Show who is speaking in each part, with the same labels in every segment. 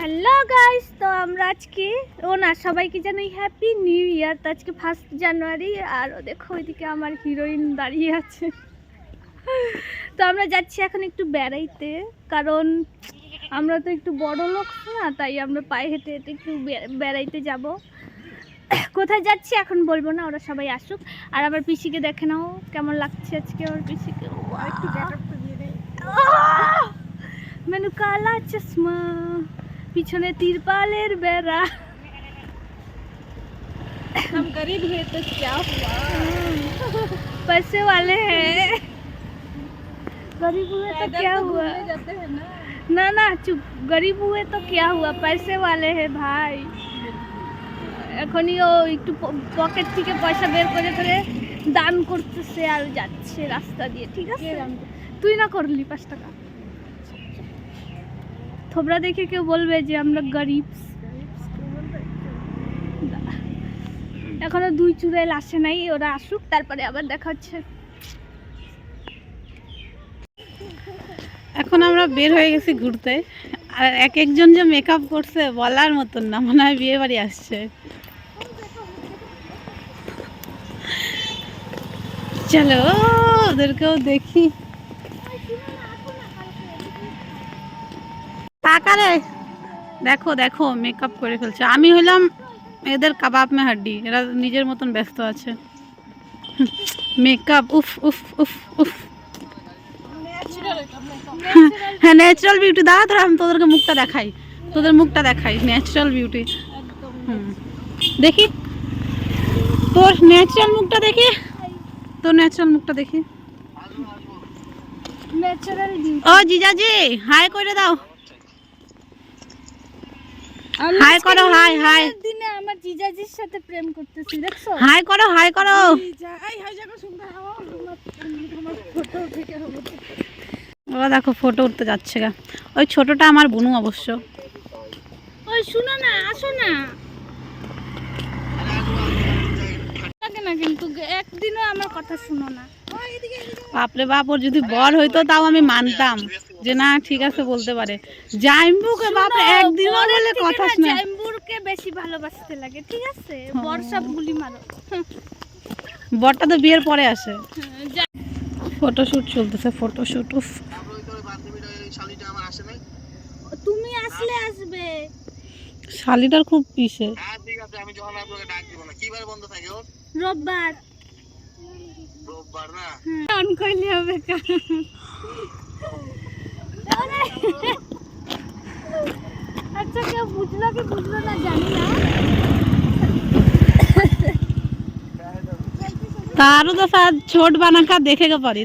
Speaker 1: Hello guys তো আমরা আজকে ও না সবাইকে জানাই হ্যাপি নিউ ইয়ার তো আজকে ফার্স্ট জানুয়ারি আর ও দেখো ওইদিকে আমার হিরোইন দাঁড়িয়ে আছে। তো আমরা যাচ্ছি এখন একটু বেড়াইতে কারণ আমরা তো একটু বড় লোক না তাই আমরা পায়ে হেঁটে হেঁটে একটু বেড়াইতে যাব। কোথায় যাচ্ছি এখন বলব না ওরা সবাই আসুক। আর আবার পিসিকে দেখে নাও কেমন লাগছে আজকে আমার পিসিকে! মেনু কালা চশমা। পিছনে তিরপালের বেড়া
Speaker 2: हम गरीब हैं तो क्या हुआ
Speaker 1: पैसे वाले हैं गरीब हुए तो
Speaker 2: पैदल
Speaker 1: क्या
Speaker 2: तो
Speaker 1: हुआ
Speaker 2: घूमने जाते हैं ना
Speaker 1: না না চুপ গরিব হুয়ে তো क्या हुआ पैसे वाले हैं ভাই এখনই ও একটু পকেট থেকে পয়সা বের করে করে দান করতেছে আর যাচ্ছে রাস্তা দিয়ে ঠিক আছে তুই না করলি পাঁচ টাকা থোবরা দেখে কেউ বলবে যে আমরা গরিব। এখনও দুই চুড়াইল আসে নাই, ওরা আসুক, তারপরে আবার দেখা হচ্ছে।
Speaker 2: এখন আমরা বের হয়ে গেছি ঘুরতে। আর এক একজন যে মেকআপ করছে, বলার মতন না, মনে হয় বিয়ে বাড়ি আসছে। চলো, ওদেরকেও দেখি। তাকারে দেখো দেখো মেকআপ করে ফেলছে। আমি হইলাম এদের কাবাব মে হাড্ডি এরা নিজের মতন ব্যস্ত আছে। মেকআপ উফ উফ উফ উফ। হ্যাঁ ন্যাচারাল বিউটি দাঁড়া তোরা আমি তোদেরকে মুখটা দেখাই। তোদের মুখটা দেখাই ন্যাচারাল বিউটি দেখি। তোর ন্যাচারাল মুখটা দেখি। তোর ন্যাচারাল মুখটা দেখি। ও জিজাজি হাই করে দাও। হাই করো হাই হাই।
Speaker 1: দিনে আমার জিজাজির সাথে প্রেম করতেছি দেখছ?
Speaker 2: হাই করো হাই করো। ও দেখো ফটো উঠতে যাচ্ছে গা। ওই ছোটটা আমার বুনু অবশ্য।
Speaker 1: ওই শুনো না আসো না। লাগে না কিন্তু একদিনও আমার কথা শুনো না।
Speaker 2: বাপরে বাপ ওর যদি বর হইতো তাও আমি মানতাম। যে না ঠিক আছে বলতে পারে। জাইম্বুকে একদিনও বলে কথা শুনে।
Speaker 1: জাইম্বুরকে বেশি ভালোবাসতে লাগে ঠিক আছে?
Speaker 2: হ্যাঁ।
Speaker 1: বর্ষা গুলি মারো।
Speaker 2: বরটা তো বিয়ের পরে আসে।
Speaker 1: যা-
Speaker 2: ফটোশুট চলতেছে ফটোশুট উফ।
Speaker 1: তুমি আসলে আসবে।
Speaker 2: শালিটার খুব পিসে।
Speaker 1: রোববার।
Speaker 3: রোববার না?
Speaker 1: অন করলে হবে কা! আচ্ছা কেউ বুঝলো কি বুঝলো না জানি না
Speaker 2: तारू तो शायद छोट बना का देखेगा पड़ी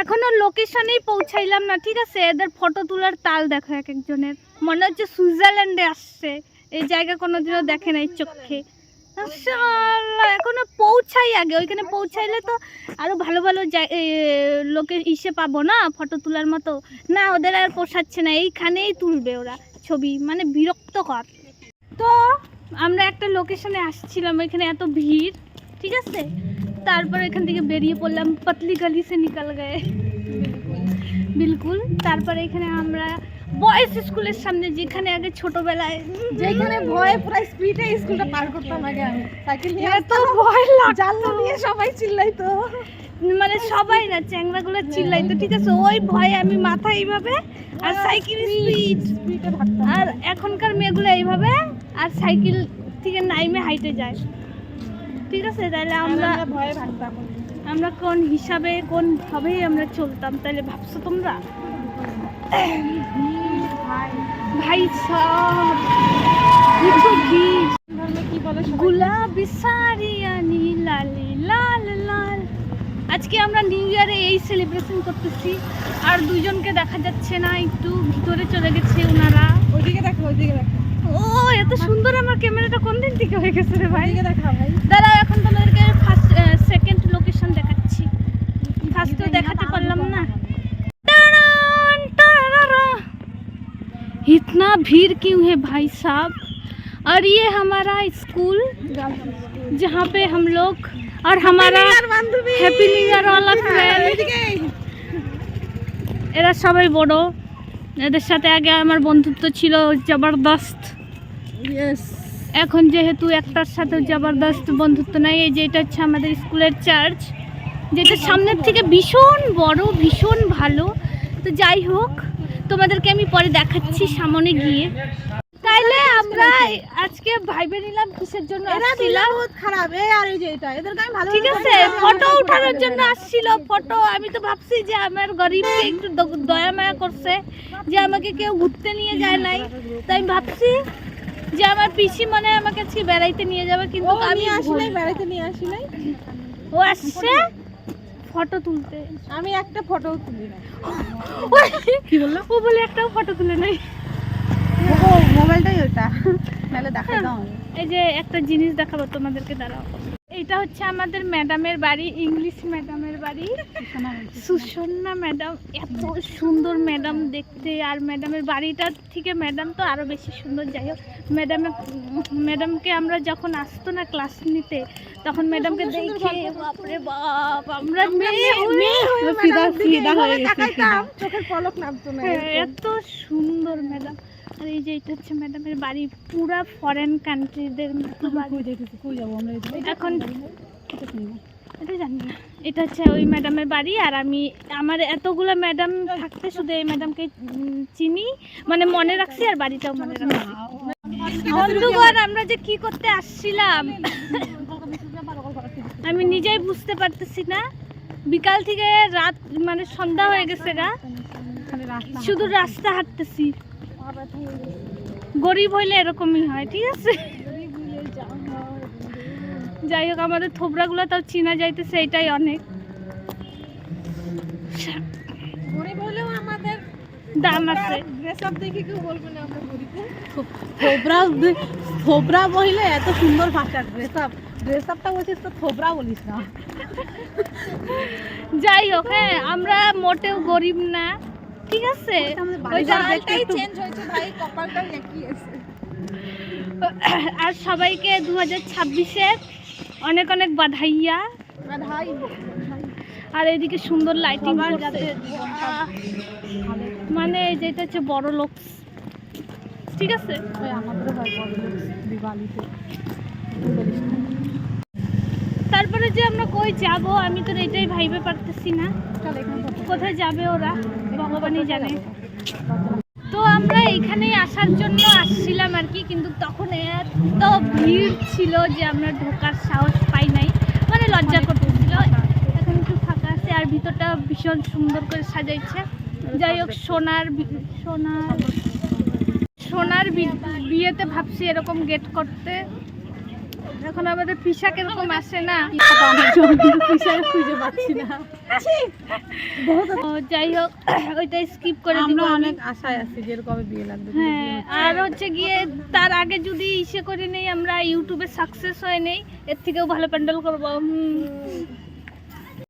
Speaker 1: এখনো লোকেশনেই পৌঁছাইলাম না ঠিক আছে এদের ফটো তোলার তাল দেখো এক একজনের মনে হচ্ছে সুইজারল্যান্ডে আসছে এই জায়গা কোনোদিনও দেখে নাই চোখে মাশাআল্লাহ, এখনও পৌঁছাই আগে। ওইখানে পৌঁছাইলে তো আরও ভালো ভালো লোকের ইসে পাবো না, ফটো তোলার মতো। না, ওদের আর পোষাচ্ছে না, এইখানেই তুলবে ওরা ছবি মানে বিরক্তকর। তো আমরা একটা লোকেশনে আসছিলাম এখানে এত ভিড়, ঠিক আছে? তারপর এখান থেকে বেরিয়ে পড়লাম, পতলি গলি সে নিকাল গয়ে। বিলকুল। তারপরে এখানে আমরা বয়েজ স্কুলের সামনে যেখানে আগে ছোটবেলায়
Speaker 2: যেখানে ভয়ে পুরো স্পিডে স্কুলটা পার করতাম আগে আমি। সাইকেল নিয়ে
Speaker 1: এত ভয় লাগতো।
Speaker 2: জানলা দিয়ে সবাই চিল্লাইতো।
Speaker 1: মানে সবাই না চ্যাংড়াগুলো চিল্লাইতো ঠিক আছে? ওই ভয়ে আমি মাথা এইভাবে আর সাইকেল স্পিড আর এখনকার মেয়েগুলো এইভাবে আর সাইকেল থেকে নাইমে হাইটে যায়। ঠিক আছে? তাহলে আমরা
Speaker 2: আমরা ভয়ে ভাগতাম।
Speaker 1: আমরা কোন হিসাবে কোন ভাবেই আমরা চলতাম? তাহলে ভাবছ তোমরা? ভাই সব।
Speaker 2: কি সবাই?
Speaker 1: গুলাবি সারিয়ানি লালি লাল লাল। আজকে আমরা নিউ ইয়ারে এই সেলিব্রেশন করতেছি। আর দুজনকে দেখা যাচ্ছে না একটু ভিতরে চলে গেছে ওনারা।
Speaker 2: ওইদিকে দেখো ওইদিকে দেখো।
Speaker 1: ও এত সুন্দর আমার ক্যামেরাটা কোন দিন থেকে হয়ে গেছে রে ভাই?
Speaker 2: ওইদিকে দেখা ভাই।
Speaker 1: দাঁড়াও এখন তোমাদেরকে ফার্স্ট সেকেন্ড লোকেশন দেখাচ্ছি। ফার্স্ট তো দেখাতে পারলাম না। इतना भीड़ क्यों है भाई साहब और ये हमारा स्कूल जहाँ पे हम लोग और हमारा
Speaker 2: বান্ধবী
Speaker 1: হ্যাপি নিউ ইয়ার वाला फ्रेंड
Speaker 2: ওইদিকে
Speaker 1: এরা সবাই বড় এদের সাথে আগে আমার বন্ধুত্ব ছিল জবরদস্ত এখন যেহেতু একটার সাথে জবরদস্ত বন্ধুত্ব নাই এই যে এটা হচ্ছে আমাদের স্কুলের চার্চ যেটা সামনের থেকে ভীষণ বড় ভীষণ ভালো তো যাই হোক তোমাদেরকে আমি পরে দেখাচ্ছি সামনে গিয়ে। তাইলে আমরা আজকে ভাইবে নিলাম কিসের জন্য আসছিলাম
Speaker 2: বহুত খারাপ এই আর এই যে এটা এদেরকে আমি ভালো
Speaker 1: ঠিক আছে ফটো উঠানোর জন্য আসছিল ফটো। আমি তো ভাবছি যে আমার গরিবকে একটু দয়া মায়া করছে যে আমাকে কেউ ঘুরতে নিয়ে যায় নাই। তাই আমি ভাবছি যে আমার পিসি মনে হয় আমাকে আজকে বেড়াইতে নিয়ে যাবে কিন্তু আমি
Speaker 2: আমি আসি নাই বেড়াইতে নিয়ে আসি নাই।
Speaker 1: ও আসছে? ফটো তুলতে।
Speaker 2: আমি একটা ফটো তুলি না।
Speaker 1: কি বলল? ও বলে একটাও ফটো তুলে নাই।
Speaker 2: ও মোবাইলটাই ওটা নাহলে দেখাই দাও।
Speaker 1: এই যে একটা জিনিস দেখাবো তোমাদেরকে দাঁড়াও। এটা হচ্ছে আমাদের ম্যাডামের বাড়ি ইংলিশ ম্যাডামের বাড়ি। সুসন্না ম্যাডাম এত সুন্দর ম্যাডাম দেখতে। আর ম্যাডামের বাড়িটার থেকে ম্যাডাম তো আরও বেশি সুন্দর। যাই হোক ম্যাডামের ম্যাডামকে আমরা যখন আসতো না ক্লাস নিতে তখন ম্যাডামকে দেখে বাপরে বাপ আমরা এত সুন্দর ম্যাডাম। আর এই যে এটা হচ্ছে ম্যাডামের বাড়ি পুরা ফরেন কান্ট্রিদের মতো এখন
Speaker 2: এটা
Speaker 1: জানি না। এটা হচ্ছে ওই ম্যাডামের বাড়ি আর আমি, আমার এতগুলো ম্যাডাম থাকতে শুধু এই ম্যাডামকে চিনি মানে মনে রাখছি আর বাড়িটাও মনে রাখছি। বন্ধুগণ, আমরা যে কি করতে আসছিলাম, আমি নিজেই বুঝতে পারতেছি না। বিকাল থেকে রাত মানে সন্ধ্যা হয়ে গেছে গা। শুধু রাস্তা হাঁটতেছি। গরিব হইলে এরকমই হয়, ঠিক আছে? যাই হোক আমাদের থোবরাগুলো তাও চিনা যাইতে এটাই অনেক।
Speaker 2: গরিব হলেও আমাদের
Speaker 1: দাম আছে।
Speaker 2: ড্রেস দেখে কেউ বলবে না আমরা গরিব। থোবরা থোবরা বললে এত সুন্দর ভাষা ড্রেস আপ ড্রেস আপটা বলছিস তো থোবরা বলিস না।
Speaker 1: যাই হোক হ্যাঁ আমরা মোটেও গরিব না। ঠিক আছে? ওই জালটাই
Speaker 2: চেঞ্জ হয়েছে ভাই কপালটা একই আছে।
Speaker 1: আর সবাইকে দু হাজার ছাব্বিশের অনেক অনেক বাধাইয়া। আর এদিকে সুন্দর লাইটিং মানে এই যেটা হচ্ছে বড় লোক। ঠিক আছে। তারপরে যে আমরা কই যাব আমি তো এটাই ভাইবে পারতেছি না। কোথায় যাবে ওরা? ভগবানই জানে। আমরা এখানে আসার জন্য আসছিলাম আর কি কিন্তু তখন এত ভিড় ছিল যে আমরা ঢোকার সাহস পাই নাই। মানে লজ্জা করতেছিল। এখন একটু ফাঁকা আছে আর ভিতরটা ভীষণ সুন্দর করে সাজাইছে। যাই হোক সোনার সোনার সোনার বিয়েতে ভাবছি এরকম গেট করতে। এখন আমাদের পিসা কীরকম আসে না।
Speaker 2: খুঁজে পাচ্ছি না।
Speaker 1: যাই হোক ওইটা স্কিপ করে
Speaker 2: আমরা অনেক আশায় আছি যেরকম বিয়ে লাগবে
Speaker 1: হ্যাঁ আর হচ্ছে গিয়ে তার আগে যদি ইসে করে নেই আমরা ইউটিউবে সাকসেস হয়ে নেই এর থেকেও ভালো প্যান্ডেল করব।